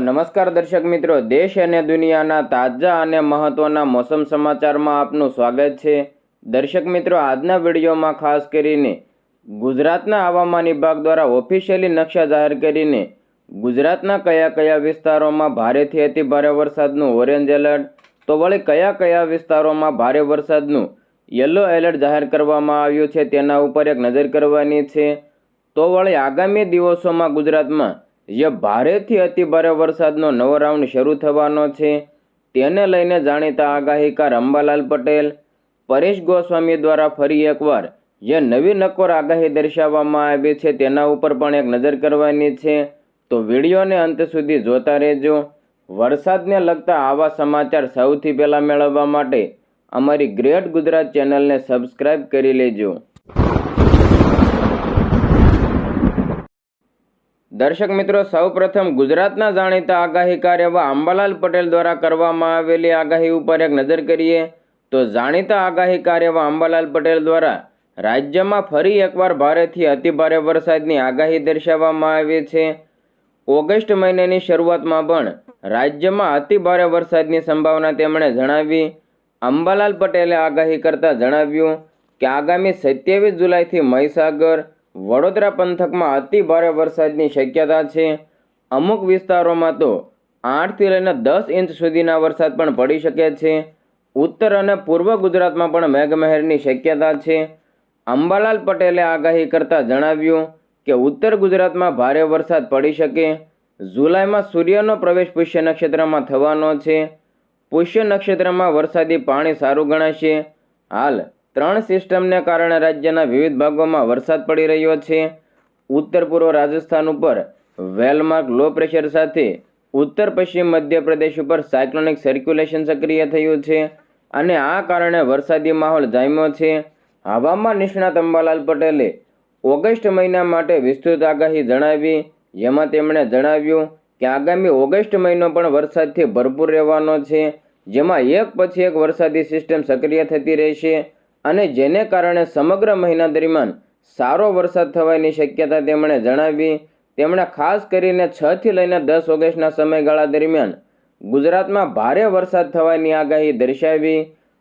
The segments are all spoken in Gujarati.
નમસ્કાર દર્શક મિત્રો, દેશ અને દુનિયાના તાજા અને મહત્ત્વના મોસમ સમાચારમાં આપનું સ્વાગત છે. દર્શક મિત્રો, આજના વિડીયોમાં ખાસ કરીને ગુજરાતના હવામાન વિભાગ દ્વારા ઓફિશિયલી નકશા જાહેર કરીને ગુજરાતના કયા કયા વિસ્તારોમાં ભારેથી અતિ ભારે વરસાદનું ઓરેન્જ એલર્ટ તો વળી કયા કયા વિસ્તારોમાં ભારે વરસાદનું યલો એલર્ટ જાહેર કરવામાં આવ્યું છે તેના ઉપર એક નજર કરવાની છે. તો વળી આગામી દિવસોમાં ગુજરાતમાં જે ભારેથી અતિ ભારે વરસાદનો નવો રાઉન્ડ શરૂ થવાનો છે. તેને લઈને જાણીતા આગાહીકાર અંબાલાલ પટેલ, પરેશ ગોસ્વામી દ્વારા ફરી એકવાર જે નવી નક્કોર આગાહી દર્શાવવામાં આવી છે તેના ઉપર પણ એક નજર કરવાની છે. તો વિડીયોને અંત સુધી જોતા રહેજો. વરસાદને લગતા આવા સમાચાર સૌથી પહેલાં મેળવવા માટે અમારી ગ્રેટ ગુજરાત ચેનલને સબસ્ક્રાઇબ કરી લેજો. દર્શક મિત્રો, સૌપ્રથમ ગુજરાતના જાણીતા આગાહીકાર એવા અંબાલાલ પટેલ દ્વારા કરવામાં આવેલી આગાહી ઉપર એક નજર કરીએ તો જાણીતા આગાહીકાર એવા અંબાલાલ પટેલ દ્વારા રાજ્યમાં ફરી એકવાર ભારેથી અતિભારે વરસાદની આગાહી દર્શાવવામાં આવી છે. ઓગસ્ટ મહિનાની શરૂઆતમાં પણ રાજ્યમાં અતિભારે વરસાદની સંભાવના તેમણે જણાવી. અંબાલાલ પટેલે આગાહી કરતા જણાવ્યું કે, આગામી સત્યાવીસ જુલાઈથી મહીસાગર વડોદરા પંથકમાં અતિ ભારે વરસાદની શક્યતા છે. અમુક વિસ્તારોમાં તો આઠથી લઈને દસ ઇંચ સુધીના વરસાદ પણ પડી શકે છે. ઉત્તર અને પૂર્વ ગુજરાતમાં પણ મેઘમહેરની શક્યતા છે. અંબાલાલ પટેલે આગાહી કરતાં જણાવ્યું કે ઉત્તર ગુજરાતમાં ભારે વરસાદ પડી શકે. જુલાઈમાં સૂર્યનો પ્રવેશ પુષ્ય નક્ષત્રમાં થવાનો છે. પુષ્ય નક્ષત્રમાં વરસાદી પાણી સારું ગણાશે. હાલ ત્રણ સિસ્ટમને કારણે રાજ્યના વિવિધ ભાગોમાં વરસાદ પડી રહ્યો છે. ઉત્તર પૂર્વ રાજસ્થાન ઉપર વેલમાર્ક લો પ્રેશર સાથે ઉત્તર પશ્ચિમ મધ્યપ્રદેશ ઉપર સાયક્લોનિક સર્ક્યુલેશન સક્રિય થયું છે અને આ કારણે વરસાદી માહોલ જામ્યો છે. હવામાન નિષ્ણાત અંબાલાલ પટેલે ઓગસ્ટ મહિના માટે વિસ્તૃત આગાહી જણાવી, જેમાં તેમણે જણાવ્યું કે આગામી ઓગસ્ટ મહિનો પણ વરસાદથી ભરપૂર રહેવાનો છે, જેમાં એક પછી એક વરસાદી સિસ્ટમ સક્રિય થતી રહેશે. અને જેને કારણે સમગ્ર મહિના દરમિયાન સારો વરસાદ થવાની શક્યતા તેમણે જણાવી. તેમણે ખાસ કરીને છ થી લઈને દસ ઓગસ્ટના સમયગાળા દરમિયાન ગુજરાતમાં ભારે વરસાદ થવાની આગાહી દર્શાવી.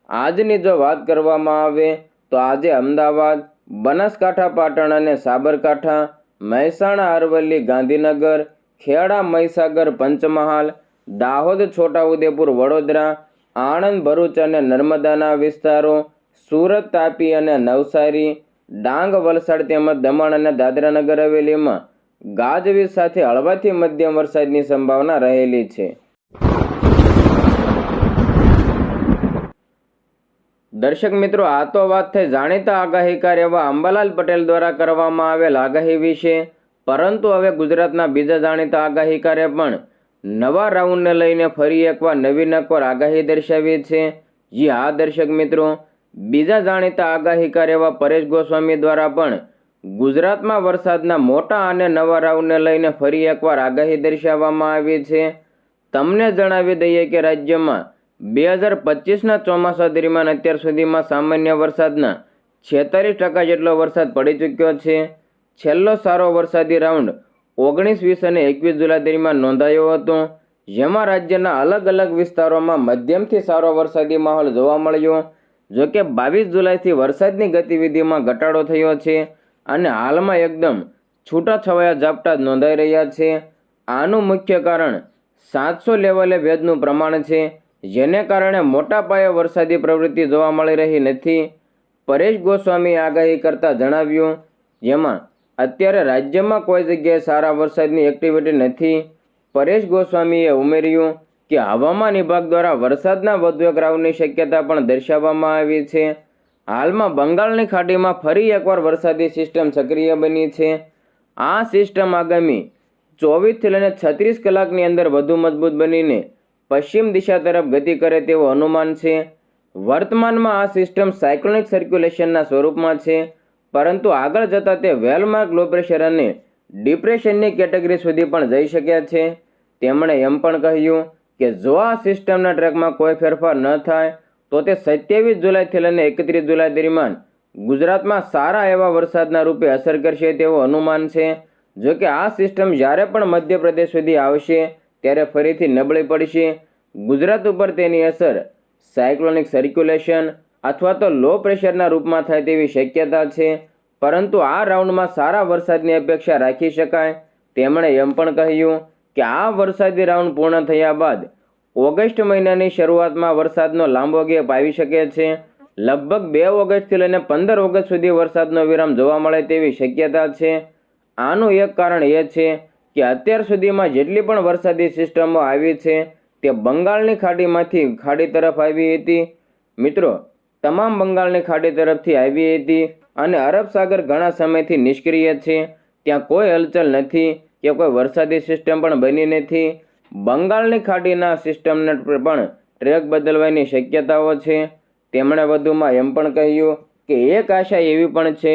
આજની જો વાત કરવામાં આવે તો આજે અમદાવાદ, બનાસકાંઠા, પાટણ અને સાબરકાંઠા, મહેસાણા, અરવલ્લી, ગાંધીનગર, ખેડા, મહીસાગર, પંચમહાલ, દાહોદ, છોટાઉદેપુર, વડોદરા, આણંદ, ભરૂચ અને નર્મદાના વિસ્તારો સુરત તાપી અને નવસારી, ડાંગ, વલસાડ તેમજ દમણ અને દાદરાનગર હવેલીમાં ગાજવીજ સાથે હળવાથી મધ્યમ વરસાદની સંભાવના રહેલી છે. દર્શક મિત્રો, આ તો વાત થઈ જાણીતા આગાહીકાર એવા અંબાલાલ પટેલ દ્વારા કરવામાં આવેલ આગાહી વિશે. પરંતુ હવે ગુજરાતના બીજા જાણીતા આગાહીકારે પણ નવા રાઉન્ડને લઈને ફરી એકવાર નવી નકોર આગાહી દર્શાવી છે. જી હા, દર્શક મિત્રો બીજા જાણીતા આગાહીકાર એવા પરેશ ગોસ્વામી દ્વારા પણ ગુજરાતમાં વરસાદના મોટા અને નવા રાઉન્ડને લઈને ફરી એકવાર આગાહી દર્શાવવામાં આવી છે. તમને જણાવી દઈએ કે રાજ્યમાં બે હજાર પચીસના ચોમાસા દરમિયાન અત્યાર સુધીમાં સામાન્ય વરસાદના છેતાલીસ ટકા જેટલો વરસાદ પડી ચૂક્યો છે. છેલ્લો સારો વરસાદી રાઉન્ડ ઓગણીસ, વીસ અને એકવીસ જુલાઈ દરમિયાન નોંધાયો હતો, જેમાં રાજ્યના અલગ અલગ વિસ્તારોમાં મધ્યમથી સારો વરસાદી માહોલ જોવા મળ્યો. જોકે બાવીસ જુલાઈથી વરસાદની ગતિવિધિમાં ઘટાડો થયો છે અને હાલમાં એકદમ છૂટાછવાયા ઝાપટા નોંધાઈ રહ્યા છે. આનું મુખ્ય કારણ સાતસો લેવલે ભેજનું પ્રમાણ છે, જેને કારણે મોટા પાયે વરસાદી પ્રવૃત્તિ જોવા મળી રહી નથી. પરેશ ગોસ્વામી આગાહી કરતાં જણાવ્યું, જેમાં અત્યારે રાજ્યમાં કોઈ જગ્યાએ સારા વરસાદની એક્ટિવિટી નથી. પરેશ ગોસ્વામીએ ઉમેર્યું કે હવામાન વિભાગ દ્વારા વરસાદના વધુ એક રાઉન્ડની શક્યતા પણ દર્શાવવામાં આવી છે. હાલમાં બંગાળની ખાડીમાં ફરી એકવાર વરસાદી સિસ્ટમ સક્રિય બની છે. આ સિસ્ટમ આગામી ચોવીસથી લઈને છત્રીસ કલાકની અંદર વધુ મજબૂત બનીને પશ્ચિમ દિશા તરફ ગતિ કરે તેવું અનુમાન છે. વર્તમાનમાં આ સિસ્ટમ સાયક્લોનિક સર્ક્યુલેશનના સ્વરૂપમાં છે, પરંતુ આગળ જતાં તે વેલમાર્ક લો પ્રેશર અને ડિપ્રેશનની કેટેગરી સુધી પણ જઈ શક્યા છે. તેમણે એમ પણ કહ્યું કે જો આ સિસ્ટમના ટ્રેકમાં કોઈ ફેરફાર ન થાય, તો તે સત્યાવીસ જુલાઈથી લઈને એકત્રીસ જુલાઈ દરમિયાન ગુજરાતમાં સારા એવા વરસાદના રૂપે અસર કરશે તેવું અનુમાન છે. જો કે આ સિસ્ટમ જ્યારે પણ મધ્યપ્રદેશ સુધી આવશે, ત્યારે ફરીથી નબળી પડશે. ગુજરાત ઉપર તેની અસર સાયક્લોનિક સર્ક્યુલેશન અથવા તો લો પ્રેશરના રૂપમાં થાય તેવી શક્યતા છે. પરંતુ આ રાઉન્ડમાં સારા વરસાદની અપેક્ષા રાખી શકાય, તેમણે એમ પણ કહ્યું કે આ વરસાદી રાઉન્ડ પૂર્ણ થયા બાદ ઓગસ્ટ મહિનાની શરૂઆતમાં વરસાદનો લાંબો ગેપ આવી શકે છે. લગભગ બે ઓગસ્ટથી લઈને પંદર ઓગસ્ટ સુધી વરસાદનો વિરામ જોવા મળે તેવી શક્યતા છે. આનું એક કારણ એ છે કે અત્યાર સુધીમાં જેટલી પણ વરસાદી સિસ્ટમો આવી છે તે બંગાળની ખાડીમાંથી ખાડી તરફ આવી હતી. મિત્રો, તમામ બંગાળની ખાડી તરફથી આવી હતી અને અરબ સાગર ઘણા સમયથી નિષ્ક્રિય છે. ત્યાં કોઈ હલચલ નથી. કે કોઈ વરસાદી સિસ્ટમ પણ બની નથી. બંગાળની ખાડીના સિસ્ટમને પણ ટ્રેક બદલવાની શક્યતાઓ છે. તેમણે વધુમાં એમ પણ કહ્યું કે એક આશા એવી પણ છે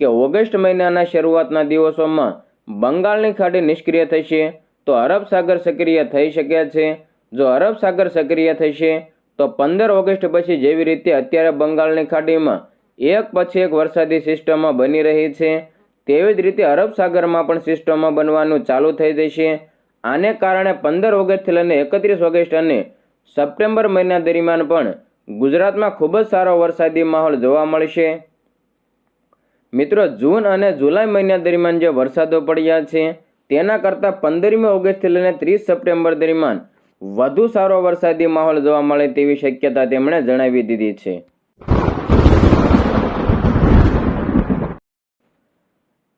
કે ઓગસ્ટ મહિનાના શરૂઆતના દિવસોમાં બંગાળની ખાડી નિષ્ક્રિય થશે. તો અરબ સાગર સક્રિય થઈ શકે છે. જો અરબ સાગર સક્રિય થશે, તો પંદર ઓગસ્ટ પછી જેવી રીતે અત્યારે બંગાળની ખાડીમાં એક પછી એક વરસાદી સિસ્ટમો બની રહી છે. તેવી જ રીતે અરબ સાગરમાં પણ સિસ્ટમો બનવાનું ચાલુ થઈ જશે આને કારણે પંદર ઓગસ્ટથી લઈને એકત્રીસ ઓગસ્ટ અને સપ્ટેમ્બર મહિના દરમિયાન પણ ગુજરાતમાં ખૂબ જ સારો વરસાદી માહોલ જોવા મળશે. મિત્રો, જૂન અને જુલાઈ મહિના દરમિયાન જે વરસાદો પડ્યા છે, તેના કરતાં પંદરમી ઓગસ્ટથી લઈને ત્રીસ સપ્ટેમ્બર દરમિયાન વધુ સારો વરસાદી માહોલ જોવા મળે તેવી શક્યતા તેમણે જણાવી દીધી છે.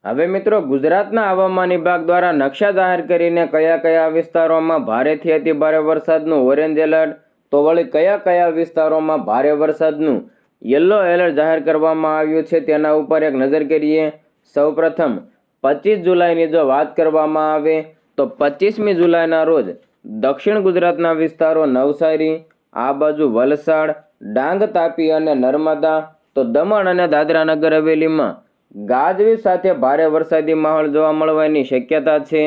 હવે મિત્રો, ગુજરાતના હવામાન વિભાગ દ્વારા નકશા જાહેર કરીને કયા કયા વિસ્તારોમાં ભારેથી અતિ ભારે વરસાદનું ઓરેન્જ એલર્ટ તો વળી કયા કયા વિસ્તારોમાં ભારે વરસાદનું યલો એલર્ટ જાહેર કરવામાં આવ્યું છે તેના ઉપર એક નજર કરીએ. સૌપ્રથમ, પચીસ જુલાઈની જો વાત કરવામાં આવે, તો પચીસમી જુલાઈના રોજ દક્ષિણ ગુજરાતના વિસ્તારો નવસારી, આ બાજુ વલસાડ, ડાંગ તાપી અને નર્મદા, તો દમણ અને દાદરા નગર હવેલીમાં ગાજવીજ સાથે ભારે વરસાદી માહોલ જોવા મળવાની શક્યતા છે.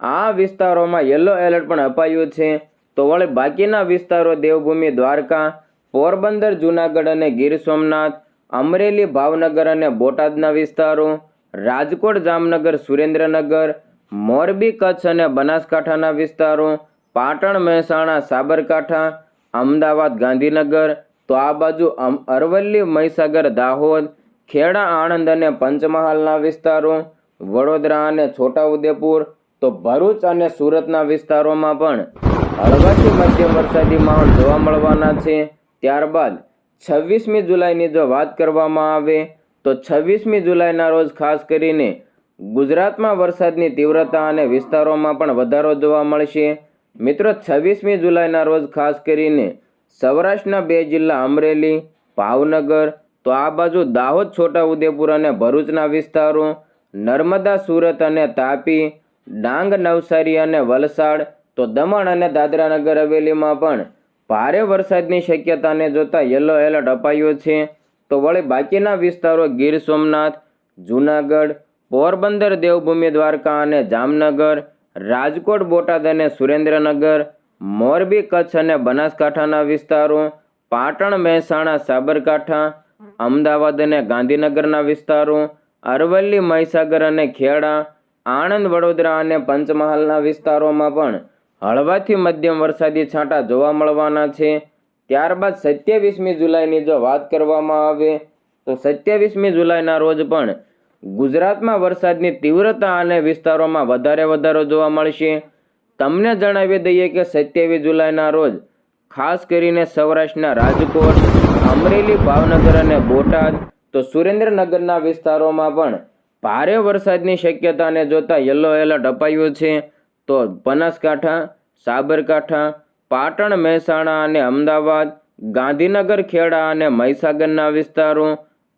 આ વિસ્તારોમાં યલો એલર્ટ પણ અપાયું છે. તો વળી બાકીના વિસ્તારો દેવભૂમિ, દ્વારકા, પોરબંદર, જૂનાગઢ અને ગીર સોમનાથ, અમરેલી, ભાવનગર અને બોટાદના વિસ્તારો, રાજકોટ, જામનગર, સુરેન્દ્રનગર, મોરબી, કચ્છ અને બનાસકાંઠાના વિસ્તારો, પાટણ, મહેસાણા, સાબરકાંઠા, અમદાવાદ, ગાંધીનગર, તો આ બાજુ અરવલ્લી, મહીસાગર, દાહોદ ખેડા, આણંદ અને પંચમહાલના વિસ્તારો, વડોદરા અને છોટાઉદેપુર, તો ભરૂચ અને સુરતના વિસ્તારોમાં પણ હળવાથી મધ્યમ વરસાદી માહોલ જોવા મળવાના છે. ત્યારબાદ છવ્વીસમી જુલાઈની જો વાત કરવામાં આવે, તો છવ્વીસમી જુલાઈના રોજ ખાસ કરીને ગુજરાતમાં વરસાદની તીવ્રતા અને વિસ્તારોમાં પણ વધારો જોવા મળશે. મિત્રો, છવ્વીસમી જુલાઈના રોજ ખાસ કરીને સૌરાષ્ટ્રના બે જિલ્લા અમરેલી, ભાવનગર તો આ બાજુ દાહોદ છોટાઉદેપુર અને ભરૂચના વિસ્તારો, નર્મદા, સુરત અને તાપી, ડાંગ, નવસારી અને વલસાડ, તો દમણ અને દાદરા નગર હવેલીમાં પણ ભારે વરસાદની શક્યતાને જોતાં યલો એલર્ટ અપાયો છે. તો વળી બાકીના વિસ્તારો ગીર સોમનાથ, જૂનાગઢ, પોરબંદર, દેવભૂમિ, દ્વારકા અને જામનગર, રાજકોટ, બોટાદ અને સુરેન્દ્રનગર, મોરબી, કચ્છ અને બનાસકાંઠાના વિસ્તારો, પાટણ, મહેસાણા, સાબરકાંઠા અમદાવાદ અને ગાંધીનગરના વિસ્તારો, અરવલ્લી, મહીસાગર અને ખેડા, આણંદ, વડોદરા અને પંચમહાલના વિસ્તારોમાં પણ હળવાથી મધ્યમ વરસાદી છાંટા જોવા મળવાના છે. ત્યારબાદ સત્યાવીસમી જુલાઈની જો વાત કરવામાં આવે, તો સત્યાવીસમી જુલાઈના રોજ પણ ગુજરાતમાં વરસાદની તીવ્રતા અને વિસ્તારોમાં વધારે વધારો જોવા મળશે. તમને જણાવી દઈએ કે સત્યાવીસ જુલાઈના રોજ ખાસ કરીને સૌરાષ્ટ્રના રાજકોટ અમરેલી, ભાવનગર અને બોટાદ. તો સુરેન્દ્રનગરના વિસ્તારોમાં પણ ભારે વરસાદની શક્યતાને જોતા યલો એલર્ટ અપાયું છે. તો બનાસકાંઠા, સાબરકાંઠા, પાટણ, મહેસાણા અને અમદાવાદ, ગાંધીનગર, ખેડા અને મહીસાગરના વિસ્તારો,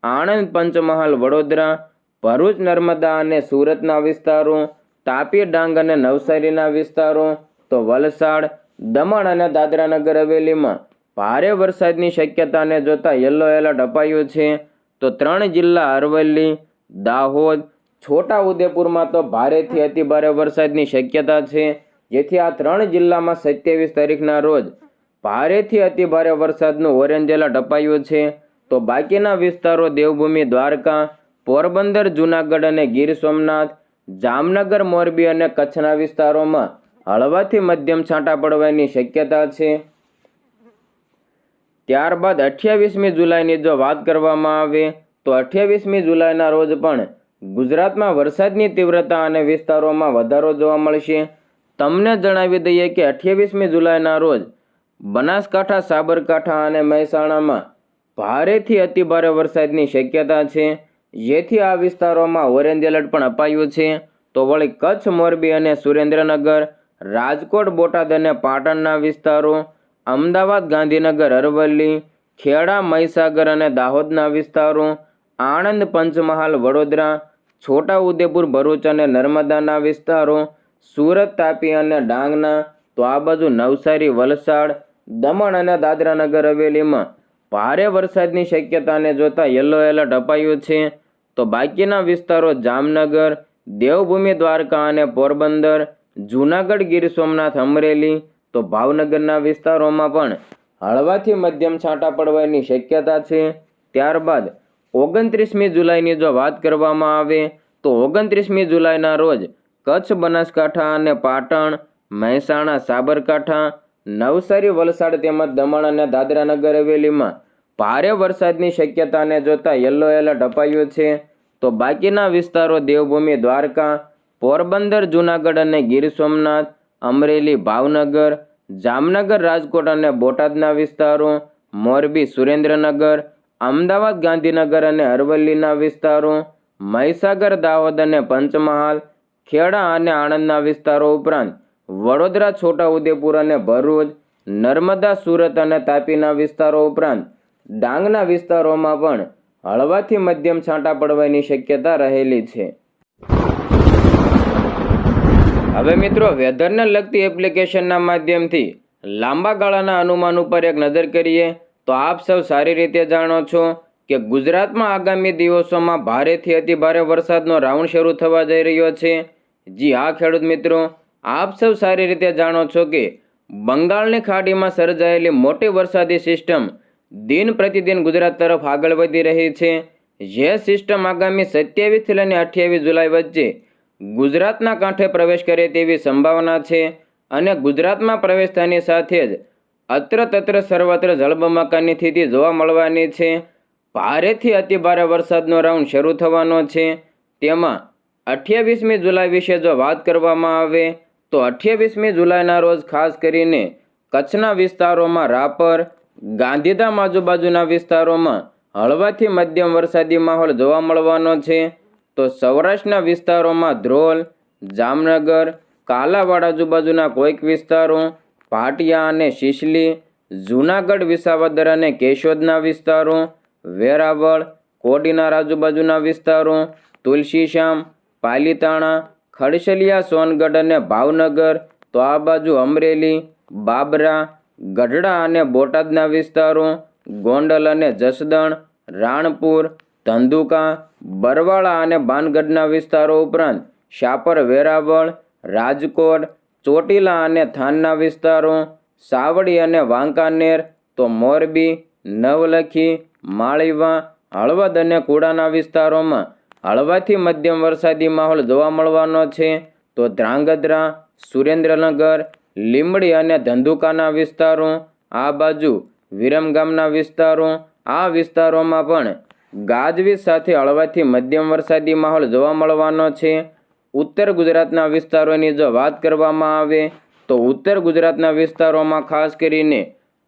આણંદ, પંચમહાલ, વડોદરા, ભરૂચ, નર્મદા અને સુરતના વિસ્તારો, તાપી, ડાંગ અને નવસારીના વિસ્તારો, તો વલસાડ, દમણ અને દાદરા નગર હવેલીમાં ભારે વરસાદની શક્યતાને જોતા યલો એલર્ટ અપાયું છે. તો ત્રણ જિલ્લા અરવલ્લી, દાહોદ છોટા ઉદેપુરમાં તો ભારેથી અતિ ભારે વરસાદની શક્યતા છે. જેથી આ ત્રણ જિલ્લામાં સત્યાવીસ તારીખના રોજ ભારેથી અતિ ભારે વરસાદનું ઓરેન્જ એલર્ટ અપાયું છે. તો બાકીના વિસ્તારો દેવભૂમિ, દ્વારકા, પોરબંદર, જૂનાગઢ અને ગીર સોમનાથ, જામનગર, મોરબી અને કચ્છના વિસ્તારોમાં હળવાથી મધ્યમ છાંટા પડવાની શક્યતા છે. ત્યારબાદ અઠ્યાવીસમી જુલાઈની જો વાત કરવામાં આવે, તો અઠ્યાવીસમી જુલાઈના રોજ પણ ગુજરાતમાં વરસાદની તીવ્રતા અને વિસ્તારોમાં વધારો જોવા મળશે. તમને જણાવી દઈએ કે અઠ્યાવીસમી જુલાઈના રોજ બનાસકાંઠા, સાબરકાંઠા અને મહેસાણામાં ભારેથી અતિભારે વરસાદની શક્યતા છે. જેથી આ વિસ્તારોમાં ઓરેન્જ એલર્ટ પણ અપાયું છે. તો વળી કચ્છ, મોરબી અને સુરેન્દ્રનગર, રાજકોટ, બોટાદ અને પાટણના વિસ્તારો અમદાવાદ, ગાંધીનગર, અરવલ્લી, ખેડા, મહીસાગર અને દાહોદના વિસ્તારો, આણંદ, પંચમહાલ, વડોદરા છોટા ઉદેપુર ભરૂચ અને નર્મદાના વિસ્તારો, સુરત, તાપી અને ડાંગના, તો આ બાજુ નવસારી, વલસાડ, દમણ અને દાદરાનગર હવેલીમાં ભારે વરસાદની શક્યતાને જોતા યલો એલર્ટ અપાયું છે. તો બાકીના વિસ્તારો જામનગર, દેવભૂમિ દ્વારકા અને પોરબંદર, જૂનાગઢ, ગીર સોમનાથ, અમરેલી તો ભાવનગરના વિસ્તારોમાં પણ હળવાથી મધ્યમ છાંટા પડવાની શક્યતા છે. ત્યારબાદ ઓગણત્રીસમી જુલાઈની જો વાત કરવામાં આવે, તો ઓગણત્રીસમી જુલાઈના રોજ કચ્છ બનાસકાંઠા અને પાટણ, મહેસાણા, સાબરકાંઠા, નવસારી, વલસાડ તેમજ દમણ અને દાદરાનગર હવેલીમાં ભારે વરસાદની શક્યતાને જોતા યલો એલર્ટ અપાયું છે. તો બાકીના વિસ્તારો દેવભૂમિ દ્વારકા, પોરબંદર, જૂનાગઢ અને ગીર સોમનાથ અમરેલી, ભાવનગર, જામનગર, રાજકોટ અને બોટાદના વિસ્તારો, મોરબી, સુરેન્દ્રનગર, અમદાવાદ, ગાંધીનગર અને અરવલ્લીના વિસ્તારો, મહીસાગર, દાહોદ અને પંચમહાલ, ખેડા અને આણંદના વિસ્તારો ઉપરાંત વડોદરા છોટાઉદેપુર અને ભરૂચ, નર્મદા, સુરત અને તાપીના વિસ્તારો ઉપરાંત ડાંગના વિસ્તારોમાં પણ હળવાથી મધ્યમ છાંટા પડવાની શક્યતા રહેલી છે. હવે મિત્રો વેધરને લગતી એપ્લિકેશનના માધ્યમથી લાંબા ગાળાના અનુમાન ઉપર એક નજર કરીએ, તો આપ સૌ સારી રીતે જાણો છો કે ગુજરાતમાં આગામી દિવસોમાં ભારેથી અતિ ભારે વરસાદનો રાઉન્ડ શરૂ થવા જઈ રહ્યો છે. જી હા, ખેડૂત મિત્રો, આપ સૌ સારી રીતે જાણો છો કે બંગાળની ખાડીમાં સર્જાયેલી મોટી વરસાદી સિસ્ટમ દિન પ્રતિદિન ગુજરાત તરફ આગળ વધી રહી છે. જે સિસ્ટમ આગામી સત્યાવીસથી લઈને અઠ્યાવીસ જુલાઈ વચ્ચે ગુજરાતના કાંઠે પ્રવેશ કરે તેવી સંભાવના છે અને ગુજરાતમાં પ્રવેશતાની સાથે જ અત્ર તત્ર સર્વત્ર જળબંબાકારની સ્થિતિ જોવા મળવાની છે. ભારેથી અતિભારે વરસાદનો રાઉન્ડ શરૂ થવાનો છે. તેમાં અઠ્યાવીસમી જુલાઈ વિશે જો વાત કરવામાં આવે તો અઠ્યાવીસમી જુલાઈના રોજ ખાસ કરીને કચ્છના વિસ્તારોમાં રાપર, ગાંધીધામ આજુબાજુના વિસ્તારોમાં હળવાથી મધ્યમ વરસાદી માહોલ જોવા મળવાનો છે. તો સૌરાષ્ટ્રના વિસ્તારોમાં ધ્રોલ, જામનગર, કાલાવાડ આજુબાજુના કોઈક વિસ્તારો ભાટિયા અને શિશલી, જૂનાગઢ, વિસાવદર અને કેશોદના વિસ્તારો, વેરાવળ, કોડીનાર આજુબાજુના વિસ્તારો, તુલસીશ્યામ, પાલીતાણા, ખડસલિયા, સોનગઢ અને ભાવનગર, તો આ બાજુ અમરેલી, બાબરા, ગઢડા અને બોટાદના વિસ્તારો, ગોંડલ અને જસદણ, રાણપુર ધંધુકા બરવાળા અને બાનગઢના વિસ્તારો ઉપરાંત શાપર, વેરાવળ, રાજકોટ, ચોટીલા અને થાનના વિસ્તારો, સાવડી અને વાંકાનેર, તો મોરબી, નવલખી, માળીવા, હળવદ અને કુડાના વિસ્તારોમાં હળવાથી મધ્યમ વરસાદી માહોલ જોવા મળવાનો છે. તો ધ્રાંગધ્રા, સુરેન્દ્રનગર, લીંબડી અને ધંધુકાના વિસ્તારો, આ બાજુ વિરમગામના વિસ્તારો, આ વિસ્તારોમાં પણ ગાજવીજ સાથે હળવાથી મધ્યમ વરસાદી માહોલ જોવા મળવાનો છે. ઉત્તર ગુજરાતના વિસ્તારોની જો વાત કરવામાં આવે, તો ઉત્તર ગુજરાતના વિસ્તારોમાં ખાસ કરીને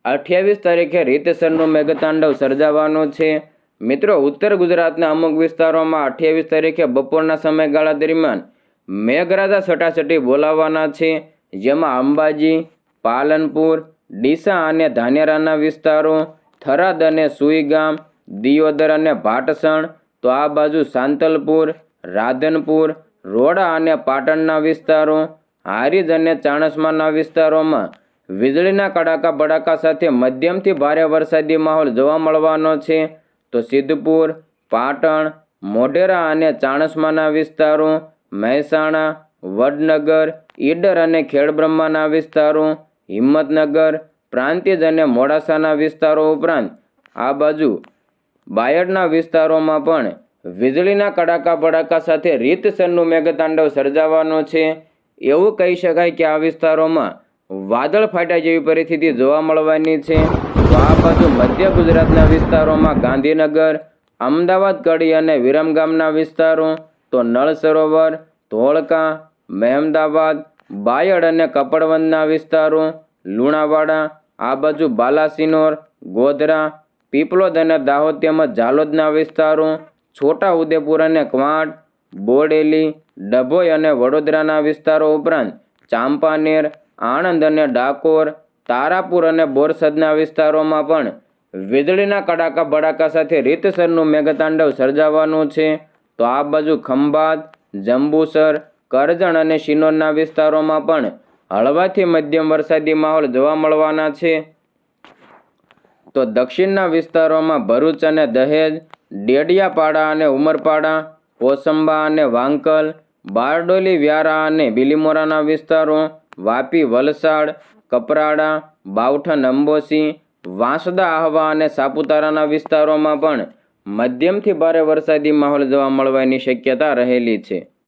અઠ્યાવીસ તારીખે રીતસરનું મેઘતાંડવ સર્જાવાનું છે. મિત્રો, ઉત્તર ગુજરાતના અમુક વિસ્તારોમાં અઠ્યાવીસ તારીખે બપોરના સમયગાળા દરમિયાન મેઘરાજા છટાછટી બોલાવવાના છે. જેમાં અંબાજી, પાલનપુર, ડીસા અને ધાનેરાના વિસ્તારો, થરાદ અને સુઈગામ દિયોદર અને ભાટસણ, તો આ બાજુ સાંતલપુર, રાધનપુર, રોડા અને પાટણના વિસ્તારો, હારીજ અને ચાણસમાના વિસ્તારોમાં વીજળીના કડાકા બડાકા સાથે મધ્યમથી ભારે વરસાદી માહોલ જોવા મળવાનો છે. તો સિદ્ધપુર, પાટણ, મોઢેરા અને ચાણસમાના વિસ્તારો, મહેસાણા, વડનગર, ઈડર અને ખેડબ્રહ્માના વિસ્તારો, હિંમતનગર, પ્રાંતિજ અને મોડાસાના વિસ્તારો ઉપરાંત આ બાજુ બાયડના વિસ્તારોમાં પણ વીજળીના કડાકા ભડાકા સાથે રીતસરનું મેઘતાંડવ સર્જાવાનો છે. એવું કહી શકાય કે આ વિસ્તારોમાં વાદળ ફાટ્યા જેવી પરિસ્થિતિ જોવા મળવાની છે. તો આ બાજુ મધ્ય ગુજરાતના વિસ્તારોમાં ગાંધીનગર, અમદાવાદ, કડી અને વિરમગામના વિસ્તારો, તો નળ સરોવર, ધોળકા, મહેમદાવાદ, બાયડ અને કપડવંદના વિસ્તારો, લુણાવાડા, આ બાજુ બાલાસિનોર, ગોધરા પીપલોદ અને દાહોદ તેમજ ઝાલોદના વિસ્તારો, છોટા ઉદેપુર અને ક્વાંટ બોડેલી, ડભોઈ અને વડોદરાના વિસ્તારો ઉપરાંત ચાંપાનેર, આણંદ અને ડાકોર, તારાપુર અને બોરસદના વિસ્તારોમાં પણ વીજળીના કડાકા ભડાકા સાથે રીતસરનું મેઘતાંડવ સર્જાવાનું છે. તો આ બાજુ ખંભાત, જંબુસર, કરજણ અને શિનોરના વિસ્તારોમાં પણ હળવાથી મધ્યમ વરસાદી માહોલ જોવા મળવાના છે. તો દક્ષિણના વિસ્તારોમાં ભરૂચ અને દહેજ, ડેડિયાપાડા અને ઉમરપાડા, કોસંબા અને વાંકલ, બારડોલી, વ્યારા અને બિલીમોરાના વિસ્તારો, વાપી, વલસાડ, કપરાડા બાવઠન અંબોસી વાંસદા, આહવા અને સાપુતારાના વિસ્તારોમાં પણ મધ્યમથી ભારે વરસાદી માહોલ જોવા મળવાની શક્યતા રહેલી છે.